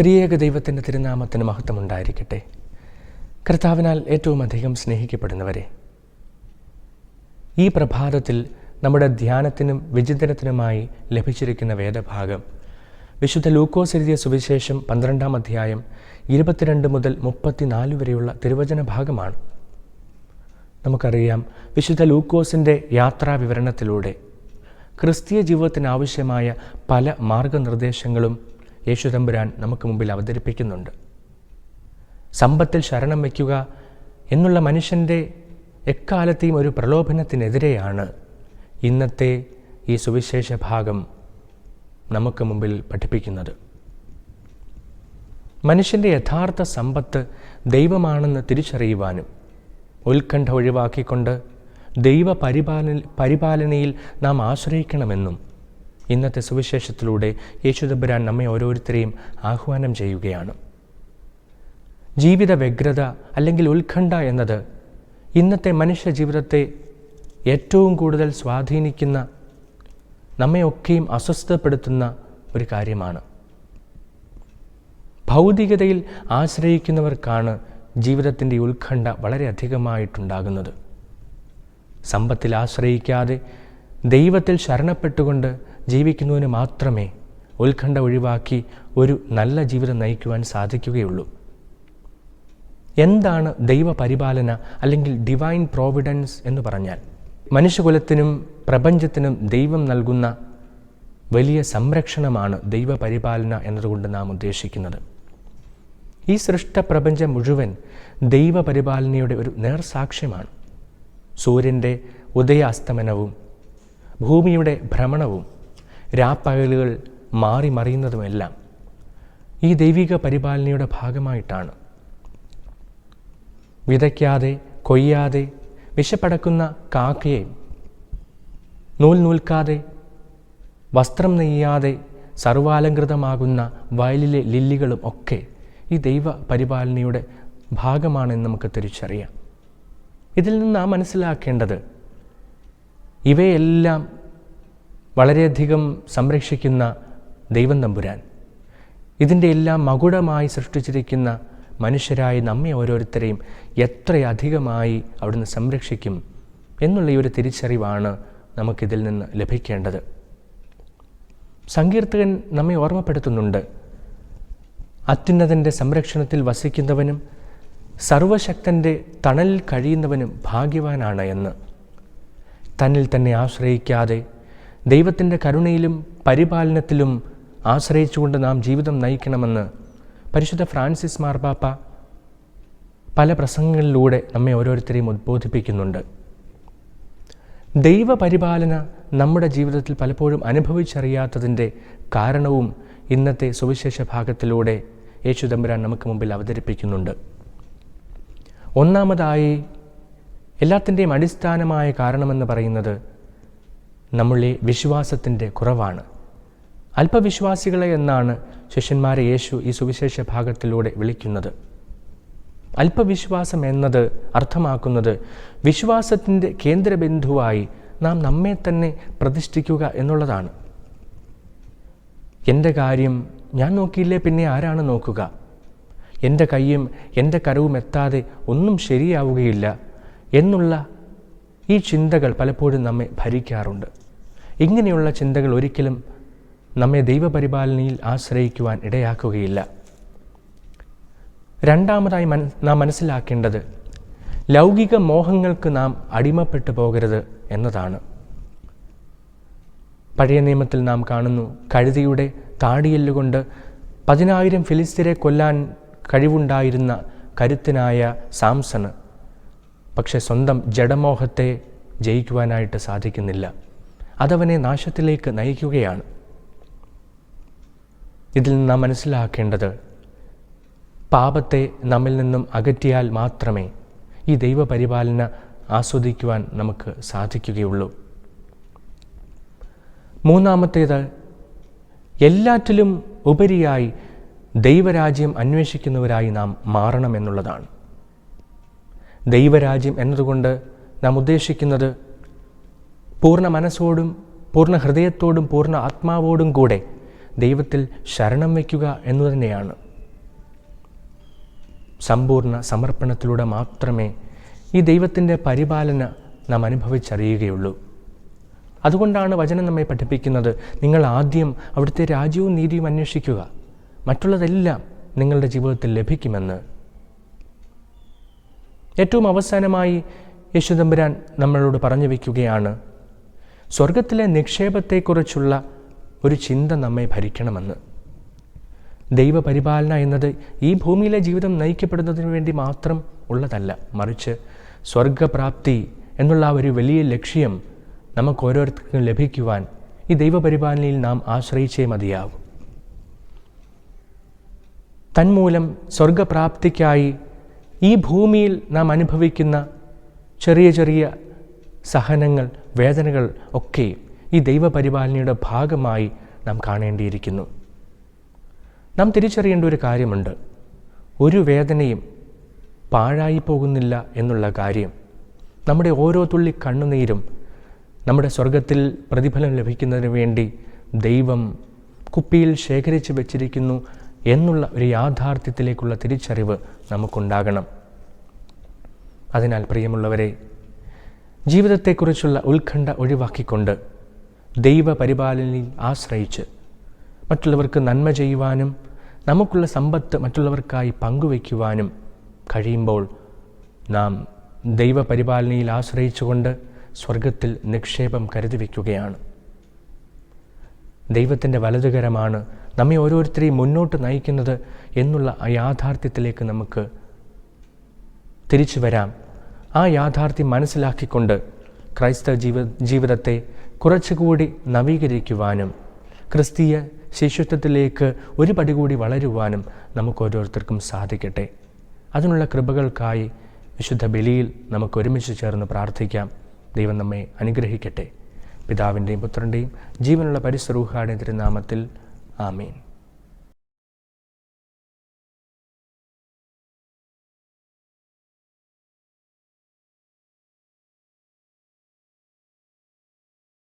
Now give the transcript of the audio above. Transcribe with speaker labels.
Speaker 1: ത്രിയേക ദൈവത്തിന്റെ തിരുനാമത്തിന് മഹത്വമുണ്ടായിരിക്കട്ടെ. കർത്താവിനാൽ ഏറ്റവും അധികം സ്നേഹിക്കപ്പെടുന്നവരെ ഈ പ്രഭാതത്തിൽ നമ്മുടെ ധ്യാനത്തിനും വിചിന്തനത്തിനുമായി ലഭിച്ചിരിക്കുന്ന വേദഭാഗം വിശുദ്ധ ലൂക്കോസ് എഴുതിയ സുവിശേഷം പന്ത്രണ്ടാം അധ്യായം ഇരുപത്തിരണ്ട് മുതൽ മുപ്പത്തിനാല് വരെയുള്ള തിരുവചന ഭാഗമാണ്. നമുക്കറിയാം വിശുദ്ധ ലൂക്കോസിന്റെ യാത്രാ വിവരണത്തിലൂടെ ക്രിസ്തീയ ജീവിതത്തിനാവശ്യമായ പല മാർഗനിർദ്ദേശങ്ങളും യേശുതമ്പുരാൻ നമുക്ക് മുമ്പിൽ അവതരിപ്പിക്കുന്നുണ്ട്. സമ്പത്തിൽ ശരണം വയ്ക്കുക എന്നുള്ള മനുഷ്യന്റെ എക്കാലത്തെയും ഒരു പ്രലോഭനത്തിനെതിരെയാണ് ഇന്നത്തെ ഈ സുവിശേഷ ഭാഗം നമുക്ക് മുമ്പിൽ പഠിപ്പിക്കുന്നത്. മനുഷ്യന്റെ യഥാർത്ഥ സമ്പത്ത് ദൈവമാണെന്ന് തിരിച്ചറിയുവാനും ഉത്കണ്ഠ ഒഴിവാക്കിക്കൊണ്ട് ദൈവ പരിപാലന പരിപാലനയിൽ നാം ആശ്രയിക്കണമെന്നും ഇന്നത്തെ സുവിശേഷത്തിലൂടെ യേശുദബുരാൻ നമ്മെ ഓരോരുത്തരെയും ആഹ്വാനം ചെയ്യുകയാണ്. ജീവിത വ്യഗ്രത അല്ലെങ്കിൽ ഉത്കണ്ഠ എന്നത് ഇന്നത്തെ മനുഷ്യ ജീവിതത്തെ ഏറ്റവും കൂടുതൽ സ്വാധീനിക്കുന്ന നമ്മെയൊക്കെയും അസ്വസ്ഥപ്പെടുത്തുന്ന ഒരു കാര്യമാണ്. ഭൗതികതയിൽ ആശ്രയിക്കുന്നവർക്കാണ് ജീവിതത്തിന്റെ ഉത്കണ്ഠ വളരെയധികമായിട്ടുണ്ടാകുന്നത് സമ്പത്തിൽ ആശ്രയിക്കാതെ ദൈവത്തിൽ ശരണപ്പെട്ടുകൊണ്ട് ജീവിക്കുന്നതിന് മാത്രമേ ഉത്കണ്ഠ ഒഴിവാക്കി ഒരു നല്ല ജീവിതം നയിക്കുവാൻ സാധിക്കുകയുള്ളൂ. എന്താണ് ദൈവപരിപാലന അല്ലെങ്കിൽ ഡിവൈൻ പ്രോവിഡൻസ് എന്ന് പറഞ്ഞാൽ? മനുഷ്യകുലത്തിനും പ്രപഞ്ചത്തിനും ദൈവം നൽകുന്ന വലിയ സംരക്ഷണമാണ് ദൈവപരിപാലന എന്നതുകൊണ്ട് നാം ഉദ്ദേശിക്കുന്നത്. ഈ സൃഷ്ട സൃഷ്ടപ്രപഞ്ചം മുഴുവൻ ദൈവപരിപാലനയുടെ ഒരു നേർസാക്ഷ്യമാണ്. സൂര്യന്റെ ഉദയാസ്തമനവും ഭൂമിയുടെ ഭ്രമണവും രാപ്പകലുകൾ മാറി മറിയുന്നതുമെല്ലാം ഈ ദൈവിക പരിപാലനയുടെ ഭാഗമായിട്ടാണ്. വിതയ്ക്കാതെ കൊയ്യാതെ വിശപ്പടക്കുന്ന കാക്കയെ നൂൽ നൂൽക്കാതെ വസ്ത്രം നെയ്യാതെ സർവാലങ്കൃതമാകുന്ന വയലിലെ ലില്ലികളും ഒക്കെ ഈ ദൈവ പരിപാലനയുടെ ഭാഗമാണെന്ന് നമുക്ക് തിരിച്ചറിയാം. ഇതിൽ നിന്ന് നാം മനസ്സിലാക്കേണ്ടത് ഇവയെല്ലാം വളരെയധികം സംരക്ഷിക്കുന്ന ദൈവം തമ്പുരാൻ ഇതിന്റെ എല്ലാം മകുടമായി സൃഷ്ടിച്ചിരിക്കുന്ന മനുഷ്യരായി നമ്മെ ഓരോരുത്തരെയും എത്രയധികമായി അവിടുന്ന് സംരക്ഷിക്കും എന്നുള്ള ഈ ഒരു തിരിച്ചറിവാണ് നമുക്കിതിൽ നിന്ന് ലഭിക്കേണ്ടത്. സങ്കീർത്തകൻ നമ്മെ ഓർമ്മപ്പെടുത്തുന്നുണ്ട്. അത്യുന്നതന്റെ സംരക്ഷണത്തിൽ വസിക്കുന്നവനും സർവശക്തന്റെ തണലിൽ കഴിയുന്നവനും ഭാഗ്യവാനാണ് എന്ന്. തന്നിൽ തന്നെ ആശ്രയിക്കാതെ ദൈവത്തിന്റെ കരുണയിലും പരിപാലനത്തിലും ആശ്രയിച്ചുകൊണ്ട് നാം ജീവിതം നയിക്കണമെന്ന് പരിശുദ്ധ ഫ്രാൻസിസ് മാർബാപ്പ പല പ്രസംഗങ്ങളിലൂടെ നമ്മെ ഓരോരുത്തരെയും ഉദ്ബോധിപ്പിക്കുന്നുണ്ട്. ദൈവപരിപാലന നമ്മുടെ ജീവിതത്തിൽ പലപ്പോഴും അനുഭവിച്ചറിയാത്തതിന്റെ കാരണവും ഇന്നത്തെ സുവിശേഷ ഭാഗത്തിലൂടെ യേശു തമ്പുരാൻ നമുക്ക് മുമ്പിൽ അവതരിപ്പിക്കുന്നുണ്ട്. ഒന്നാമതായി എല്ലാത്തിന്റെയും അടിസ്ഥാനമായ കാരണമെന്ന് പറയുന്നത് നമ്മളുടെ വിശ്വാസത്തിന്റെ കുറവാണ്. അല്പവിശ്വാസികളെ എന്നാണ് ശിഷ്യന്മാരെ യേശു ഈ സുവിശേഷ ഭാഗത്തിലൂടെ വിളിക്കുന്നത്. അല്പവിശ്വാസം എന്നത് അർത്ഥമാക്കുന്നത് വിശ്വാസത്തിന്റെ കേന്ദ്രബിന്ദുവായി നാം നമ്മെ തന്നെ പ്രതിഷ്ഠിക്കുക എന്നുള്ളതാണ്. എന്റെ കാര്യം ഞാൻ നോക്കിയില്ലേ പിന്നെ ആരാണ് നോക്കുക? എന്റെ കൈയും എന്റെ കരവും എത്താതെ ഒന്നും ശരിയാവുകയില്ല എന്നുള്ള ഈ ചിന്തകൾ പലപ്പോഴും നമ്മെ ഭരിക്കാറുണ്ട്. ഇങ്ങനെയുള്ള ചിന്തകൾ ഒരിക്കലും നമ്മെ ദൈവപരിപാലനയിൽ ആശ്രയിക്കുവാൻ ഇടയാക്കുകയില്ല. രണ്ടാമതായി മൻ നാം മനസ്സിലാക്കേണ്ടത് ലൗകിക മോഹങ്ങൾക്ക് നാം അടിമപ്പെട്ടു പോകരുത് എന്നതാണ്. പഴയ നിയമത്തിൽ നാം കാണുന്നു കഴുതിയുടെ താടിയെല്ലുകൊണ്ട് പതിനായിരം ഫിലിസ്തീരെ കൊല്ലാൻ കഴിവുണ്ടായിരുന്ന കരുത്തനായ സാംസണ്. പക്ഷെ സ്വന്തം ജഡമോഹത്തെ ജയിക്കുവാനായിട്ട് സാധിക്കുന്നില്ല. അതവനെ നാശത്തിലേക്ക് നയിക്കുകയാണ്. ഇതിൽ നിന്ന് നാം മനസ്സിലാക്കേണ്ടത് പാപത്തെ നമ്മിൽ നിന്നും അകറ്റിയാൽ മാത്രമേ ഈ ദൈവപരിപാലന ആസ്വദിക്കുവാൻ നമുക്ക് സാധിക്കുകയുള്ളൂ. മൂന്നാമത്തേത് എല്ലാറ്റിലും ഉപരിയായി ദൈവരാജ്യം അന്വേഷിക്കുന്നവരായി നാം മാറണമെന്നുള്ളതാണ് ദൈവരാജ്യം എന്നതുകൊണ്ട് നാം ഉദ്ദേശിക്കുന്നത് പൂർണ മനസ്സോടും പൂർണ ഹൃദയത്തോടും പൂർണ ആത്മാവോടും കൂടെ ദൈവത്തിൽ ശരണം വയ്ക്കുക എന്നു തന്നെയാണ്. സമ്പൂർണ സമർപ്പണത്തിലൂടെ മാത്രമേ ഈ ദൈവത്തിന്റെ പരിപാലന നാം അനുഭവിച്ചറിയുകയുള്ളൂ. അതുകൊണ്ടാണ് വചനം നമ്മെ പഠിപ്പിക്കുന്നത് നിങ്ങൾ ആദ്യം അവിടുത്തെ രാജ്യവും നീതിയും അന്വേഷിക്കുക. മറ്റുള്ളതെല്ലാം നിങ്ങളുടെ ജീവിതത്തിൽ ലഭിക്കുമെന്ന്. ഏറ്റവും അവസാനമായി യേശുദമ്പുരാൻ നമ്മളോട് പറഞ്ഞു വയ്ക്കുകയാണ് സ്വർഗത്തിലെ നിക്ഷേപത്തെക്കുറിച്ചുള്ള ഒരു ചിന്ത നമ്മെ ഭരിക്കണമെന്ന്. ദൈവപരിപാലന എന്നത് ഈ ഭൂമിയിലെ ജീവിതം നയിക്കപ്പെടുന്നതിന് വേണ്ടി മാത്രം ഉള്ളതല്ല. മറിച്ച് സ്വർഗപ്രാപ്തി എന്നുള്ള ആ ഒരു വലിയ ലക്ഷ്യം നമുക്ക് ഓരോരുത്തർക്കും ലഭിക്കുവാൻ ഈ ദൈവപരിപാലനയിൽ നാം ആശ്രയിച്ചേ മതിയാകും തന്മൂലം സ്വർഗപ്രാപ്തിക്കായി ഈ ഭൂമിയിൽ നാം അനുഭവിക്കുന്ന ചെറിയ ചെറിയ സഹനങ്ങൾ വേദനകൾ ഒക്കെ ഈ ദൈവപരിപാലനയുടെ ഭാഗമായി നാം കാണേണ്ടിയിരിക്കുന്നു. നാം തിരിച്ചറിയേണ്ട ഒരു കാര്യമുണ്ട്. ഒരു വേദനയും പാഴായി പോകുന്നില്ല എന്നുള്ള കാര്യം. നമ്മുടെ ഓരോ തുള്ളി കണ്ണുനീരും നമ്മുടെ സ്വർഗത്തിൽ പ്രതിഫലം ലഭിക്കുന്നതിന് വേണ്ടി ദൈവം കുപ്പിയിൽ ശേഖരിച്ച് വച്ചിരിക്കുന്നു എന്നുള്ള ഒരു യാഥാർത്ഥ്യത്തിലേക്കുള്ള തിരിച്ചറിവ് നമുക്കുണ്ടാകണം. അതിനാൽ പ്രിയമുള്ളവരെ ജീവിതത്തെക്കുറിച്ചുള്ള ഉത്കണ്ഠ ഒഴിവാക്കിക്കൊണ്ട് ദൈവപരിപാലനയിൽ ആശ്രയിച്ച് മറ്റുള്ളവർക്ക് നന്മ ചെയ്യുവാനും നമുക്കുള്ള സമ്പത്ത് മറ്റുള്ളവർക്കായി പങ്കുവയ്ക്കുവാനും കഴിയുമ്പോൾ നാം ദൈവപരിപാലനയിൽ ആശ്രയിച്ചുകൊണ്ട് സ്വർഗത്തിൽ നിക്ഷേപം കരുതി വയ്ക്കുകയാണ് ദൈവത്തിന്റെ വലതുകരമാണ് നമ്മെ ഓരോരുത്തരെയും മുന്നോട്ട് നയിക്കുന്നത് എന്നുള്ള യാഥാർത്ഥ്യത്തിലേക്ക് നമുക്ക് തിരിച്ചു വരാം. ആ യാഥാർത്ഥ്യം മനസ്സിലാക്കിക്കൊണ്ട് ക്രൈസ്തവ ജീവ ജീവിതത്തെ കുറച്ചുകൂടി നവീകരിക്കുവാനും ക്രിസ്തീയ ശിശുത്വത്തിലേക്ക് ഒരു പടി കൂടി വളരുവാനും നമുക്ക് ഓരോരുത്തർക്കും സാധിക്കട്ടെ. അതിനുള്ള കൃപകൾക്കായി വിശുദ്ധ ബലിയിൽ നമുക്ക് ഒരുമിച്ച് ചേർന്ന് പ്രാർത്ഥിക്കാം. ദൈവം നമ്മെ അനുഗ്രഹിക്കട്ടെ. പിതാവിന്റെയും പുത്രന്റെയും ജീവനുള്ള പരിസ്വരൂഹാടെ തിരുനാമത്തിൽ ആമീൻ.